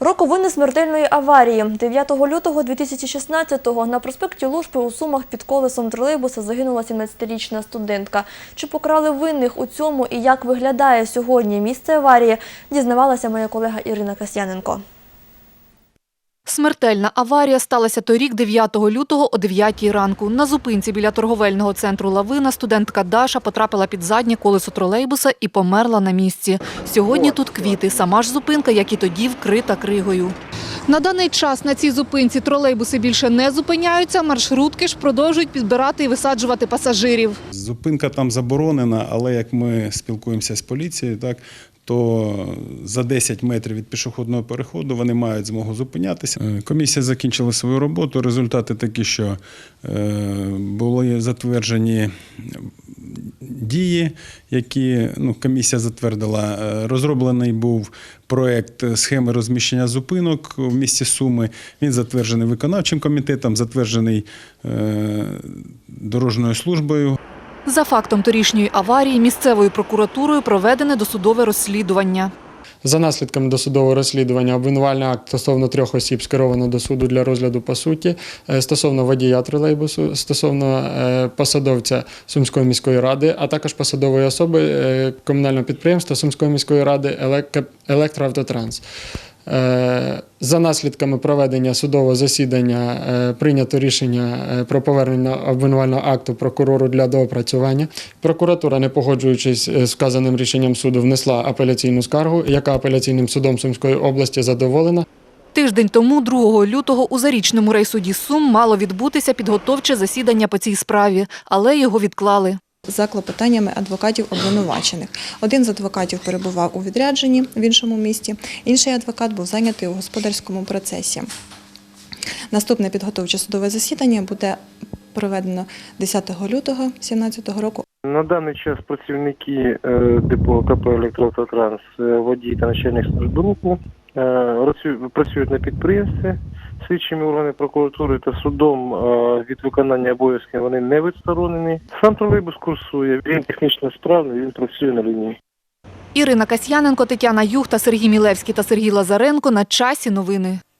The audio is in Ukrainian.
Роковини смертельної аварії. 9 лютого 2016-го на проспекті Лужпи у Сумах під колесом тролейбуса загинула 17-річна студентка. Чи покрали винних у цьому і як виглядає сьогодні місце аварії, дізнавалася моя колега Ірина Касьяненко. Смертельна аварія сталася торік 9 лютого о 9 ранку. На зупинці біля торговельного центру Лавина студентка Даша потрапила під заднє колесо тролейбуса і померла на місці. Сьогодні тут квіти. Сама ж зупинка, як і тоді, вкрита кригою. На даний час на цій зупинці тролейбуси більше не зупиняються. Маршрутки ж продовжують підбирати і висаджувати пасажирів. Зупинка там заборонена, але як ми спілкуємося з поліцією, так то за 10 метрів від пішохідного переходу вони мають змогу зупинятися. Е, Комісія закінчила свою роботу. Результати такі, що е, були затверджені дії, які ну, комісія затвердила. Е, Розроблений був проект схеми розміщення зупинок в місті Суми. Він затверджений виконавчим комітетом, затверджений е, дорожньою службою. За фактом торішньої аварії місцевою прокуратурою проведене досудове розслідування. За наслідками досудового розслідування обвинувальний акт стосовно трьох осіб скеровано до суду для розгляду по суті, Е, стосовно водія тролейбусу, стосовно е, посадовця Сумської міської ради, а також посадової особи е, комунального підприємства Сумської міської ради «Елек- «Електроавтотранс». Е, За наслідками проведення судового засідання е, прийнято рішення е, про повернення обвинувального акту прокурору для доопрацювання. Прокуратура, не погоджуючись з вказаним рішенням суду, внесла апеляційну скаргу, яка апеляційним судом Сумської області задоволена. Тиждень тому, 2 лютого, у зарічному райсуді Сум мало відбутися підготовче засідання по цій справі, але його відклали. За клопотаннями адвокатів обвинувачених. Один з адвокатів перебував у відрядженні в іншому місті, інший адвокат був зайнятий у господарському процесі. Наступне підготовче судове засідання буде проведено 10 лютого 2017 року На даний час працівники е, депо КП «Електроавтотранс», е, водій та начальник служби руху е, працюють на підприємстві слідчими органами прокуратури та судом е, від виконання обов'язків вони не відсторонені. Сам тролейбус курсує, він технічно справний, він працює на лінії. Ірина Касьяненко, Тетяна Юхта, Сергій Мілевський та Сергій Лазаренко на часі новини.